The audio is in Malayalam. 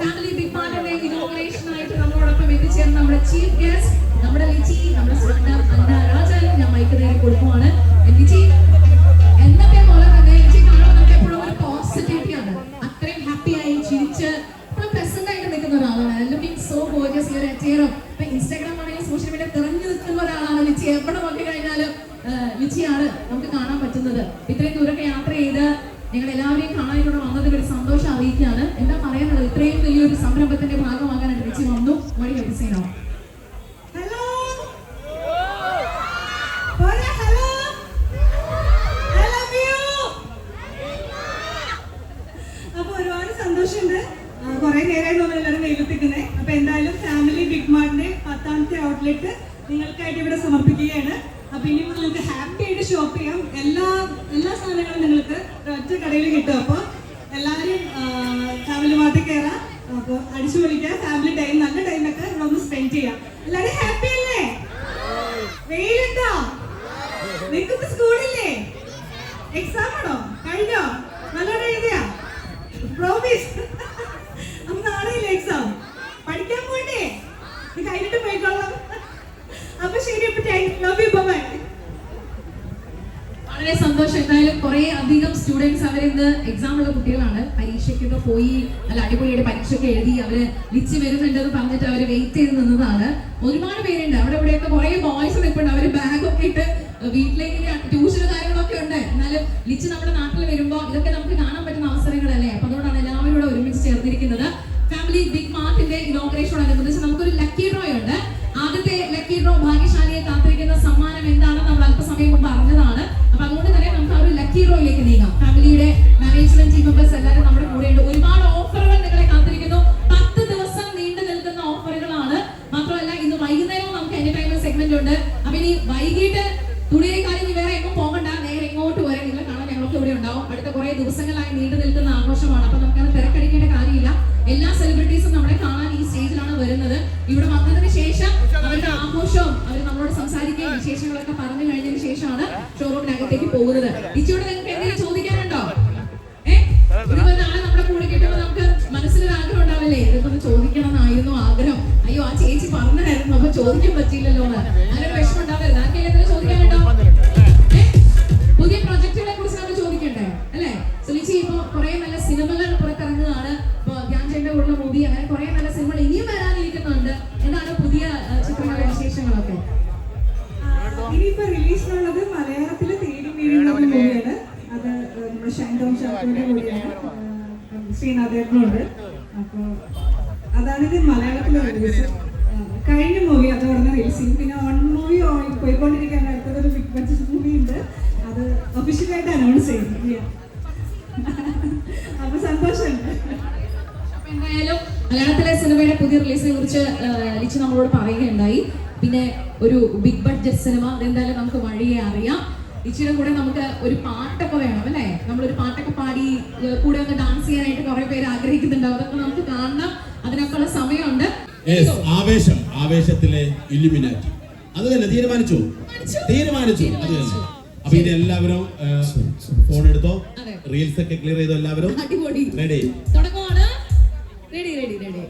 ഫാമിലി ബിഗ് പാർട്ടിന്റെ ഇനോഗ്രേഷൻ ആയിട്ട് നമ്മളോടൊപ്പം എത്തിച്ചേർന്ന നമ്മുടെ ചീഫ് ഗസ്റ്റ് നമ്മുടെ ലിജി നമ്മുടെ സ്വപ്ന അന്ന രാജൻ ഞാൻ മൈക്ക് നേടി കൊടുക്കുവാണ്. ലിജി എന്നൊക്കെ പോലെ തന്നെ ലിജി കാണുമ്പോൾ നമുക്ക് എപ്പോഴും ഒരു പോസിറ്റിവിറ്റി ആണ്. അത്രയും ഹാപ്പി ആയി ചിരിച്ച് എപ്പോഴും പ്രസന്റ് ആയിട്ട് നിൽക്കുന്ന ഒരാളാണ്. ലുക്കിംഗ് സോ ഗോജിയസ് യുവർ അറ്റയറും ഇപ്പൊ ഇൻസ്റ്റാഗ്രാം ആണെങ്കിലും സോഷ്യൽ മീഡിയ തെരഞ്ഞു നിൽക്കുന്ന ഒരാളാണ് ലിജി എവിടെ നോക്കി കഴിഞ്ഞാലും ലിജിയാണ് നമുക്ക് കാണാൻ പറ്റുന്നത്. ഇത്രയും ദൂരമൊക്കെ യാത്ര നിങ്ങൾ എല്ലാവരെയും കാണാൻ വന്നതിൽ ഒരു സന്തോഷം അറിയിക്കുകയാണ്. എന്താ പറയാനുള്ളത്? ഇത്രയും വലിയൊരു സംരംഭത്തിന്റെ ഭാഗമാകാനായിട്ട് വിളിച്ചു വന്നു. വഴി അഭിസേനോ ഫാമിലി ബിഗ് മാർട്ടിന്റെ പത്താമത്തെ ഔട്ട്ലെറ്റ് നിങ്ങൾക്കായിട്ട് ഇവിടെ സമർപ്പിക്കുകയാണ്. അപ്പൊ ഇനി നിങ്ങൾക്ക് നിങ്ങൾക്ക് ഹാപ്പി ആയിട്ട് ഷോപ്പ് ചെയ്യാം എല്ലാ എല്ലാ സാധനങ്ങളും നിങ്ങൾക്ക് ഒറ്റ കടയിൽ കിട്ടും. അപ്പൊ എല്ലാവരും ഫാമിലി മാറ്റി കയറാം അപ്പൊ അടിച്ചു പൊളിക്കാം ഫാമിലി ടൈം നല്ല ടൈമൊക്കെ ഇവിടെ ഒന്ന് സ്പെൻഡ് ചെയ്യാം എല്ലാവരും ഹാപ്പി അല്ലേ വെയിലുണ്ടോ നിങ്ങൾക്ക് സ്കൂളില്ലേ എക്സാം ആണോ കഴിഞ്ഞോ നല്ലോണം എഴുതിയാ പ്രോമിസ് അപ്പൊ നാളെയില്ലേ എക്സാം പഠിക്കാൻ പോണ്ടേ ഇത് കഴിഞ്ഞിട്ട് പോയിക്കോളാം അപ്പൊ ശരി അപ്പൊ ലവ് യു ബൈ വളരെ സന്തോഷം. എന്തായാലും കുറെ അധികം സ്റ്റുഡൻസ് അവരിന്ന് എക്സാം ഉള്ള കുട്ടികളാണ്. പരീക്ഷയ്ക്കൊക്കെ പോയി നല്ല അടിപൊളിയായിട്ട് പരീക്ഷയൊക്കെ എഴുതി അവർ ലിച്ച് വരുന്നുണ്ടെന്ന് പറഞ്ഞിട്ട് അവർ വെയിറ്റ് ചെയ്ത് നിന്നതാണ്. ഒരുപാട് പേരുണ്ട്. അവിടെ ഇവിടെയൊക്കെ കുറെ ബോയ്സ് നിൽപ്പുണ്ട് അവർ ബാഗൊക്കെ ഇട്ട് വീട്ടിലേക്ക് ട്യൂഷനും കാര്യങ്ങളൊക്കെ ഉണ്ട്. എന്നാലും ലിച്ച് നമ്മുടെ നാട്ടിൽ വരുമ്പോൾ ഇതൊക്കെ നമുക്ക് കാണാൻ പറ്റുന്ന അവസരങ്ങളല്ലേ? അപ്പൊ അതുകൊണ്ടാണ് എല്ലാവരും ഇവിടെ ഒരുമിച്ച് ചേർന്നിരിക്കുന്നത്. ഫാമിലി ബിഗ് മാർട്ടിന്റെ ഇനോഗ്രേഷനോടനുബന്ധിച്ച് നമുക്കൊരു ലക്കി ഡ്രോ ഉണ്ട് ആദ്യത്തെ ലക്കി ഡ്രോ ഭാഗ്യശാലിയെ കാത്തിരിക്കുന്ന മെമ്പേഴ്സ് എല്ലാവരും നമ്മുടെ കൂടെയുണ്ട്. ഒരുപാട് ഓഫറുകൾ നിങ്ങളെ കാത്തിരിക്കുന്നു. പത്ത് ദിവസം നീണ്ടു നിൽക്കുന്ന ഓഫറുകളാണ്. മാത്രമല്ല ഇന്ന് വൈകുന്നേരവും നമുക്ക് എന്റർടൈൻമെന്റ് സെഗ്മെന്റ് ഉണ്ട്. അപ്പൊ ഇനി വൈകിട്ട് തുണിയെ കാര്യം വേറെ എങ്ങും പോകണ്ട. നേരെ ഇങ്ങോട്ട് വരെ നിങ്ങളെ കാണാൻ ഞങ്ങൾക്ക് ഇവിടെ ഉണ്ടാവും. അടുത്ത കുറെ ദിവസങ്ങളായി നീണ്ടു നിൽക്കുന്ന ആഘോഷമാണ്. അപ്പൊ നമുക്കത് തിരക്കടിക്കേണ്ട കാര്യമില്ല. എല്ലാ സെലിബ്രിറ്റീസും നമ്മളെ കാണാൻ ഈ സ്റ്റേജിലാണ് വരുന്നത്. ഇവിടെ വന്നതിന് ശേഷം അവരുടെ ആഘോഷവും അവർ നമ്മളോട് സംസാരിക്കുകയും വിശേഷങ്ങളൊക്കെ പറഞ്ഞു കഴിഞ്ഞതിന് ശേഷമാണ് ഷോറൂമിനകത്തേക്ക് പോകുന്നത്. ഇച്ചോട് നിങ്ങൾക്ക് ചേച്ചി പറഞ്ഞായിരുന്നു അപ്പൊ ചോദിക്കാൻ പറ്റിയില്ലല്ലോ അങ്ങനെ വിഷമം ഉണ്ടാവരുത്. ആർക്കെങ്കിലും എന്തെങ്കിലും ചോദിക്കാനുണ്ടോ? പുതിയ പ്രൊജക്ടുകളെ കുറിച്ച് നമ്മൾ ചോദിക്കണ്ടേ? അല്ലേ? സുലിച്ചി ഇപ്പൊ കുറെ നല്ല സിനിമകൾ പുറത്തിറങ്ങുകയാണ്. ഇപ്പൊ ധ്യാൻചന്റെ ഉള്ള മൂവി അങ്ങനെ കുറെ നല്ല സിനിമകൾ ഇനിയും വരാനിരിക്കുന്നുണ്ട്. എന്താണ് പുതിയ ചിത്രങ്ങളുടെ വിശേഷങ്ങളൊക്കെ? ഇനിയിപ്പോ റിലീസിനുള്ളത് മലയാളത്തിലെ തേടി ഒരു മൂവിയാണ് അത് നമ്മുടെ ഷൈൻഡോൺ ഷാപ്പിന്റെ കൂടിയാണ് ശ്രീനാഥേട്ടനുണ്ട് അപ്പൊ അതാണ് ഇത് മലയാളത്തിലെ റിലീസ് കഴിഞ്ഞ മൂവി അത് ഉടനെ റിലീസ് പിന്നെ ഓൺ മൂവി പോയിക്കൊണ്ടിരിക്കാൻ അടുത്തത് ഒരു ബിഗ് ബഡ്ജറ്റ് മൂവി ഉണ്ട്. അത് ഒഫീഷ്യലായിട്ട് അനൗൺസ് ചെയ്യുന്നു. അപ്പൊ സന്തോഷമുണ്ട്. മലയാളത്തിലെ സിനിമയുടെ പുതിയ റിലീസിനെ കുറിച്ച് ലിച്ച് നമ്മളോട് പറയുകയുണ്ടായി. പിന്നെ ഒരു ബിഗ് ബഡ്ജറ്റ് സിനിമ അതെന്തായാലും നമുക്ക് വഴിയെ അറിയാം. ലിച്ചിയുടെ കൂടെ നമുക്ക് ഒരു പാട്ടൊക്കെ വേണം അല്ലേ? നമ്മളൊരു പാട്ടൊക്കെ പാടി കൂടെ ഒന്ന് ഡാൻസ് ചെയ്യാനായിട്ട് കുറെ ആവേശം ആവേശത്തിലെ ഇല്ലുമിനാറ്റി അത് തന്നെ തീരുമാനിച്ചു. തീരുമാനിച്ചു. അത് തന്നെ. അപ്പൊ ഇനി എല്ലാവരും ഫോൺ എടുത്തോ? റീൽസ് ഒക്കെ ക്ലിയർ ചെയ്തോ എല്ലാവരും? അടിപൊളി. Ready ready ready ready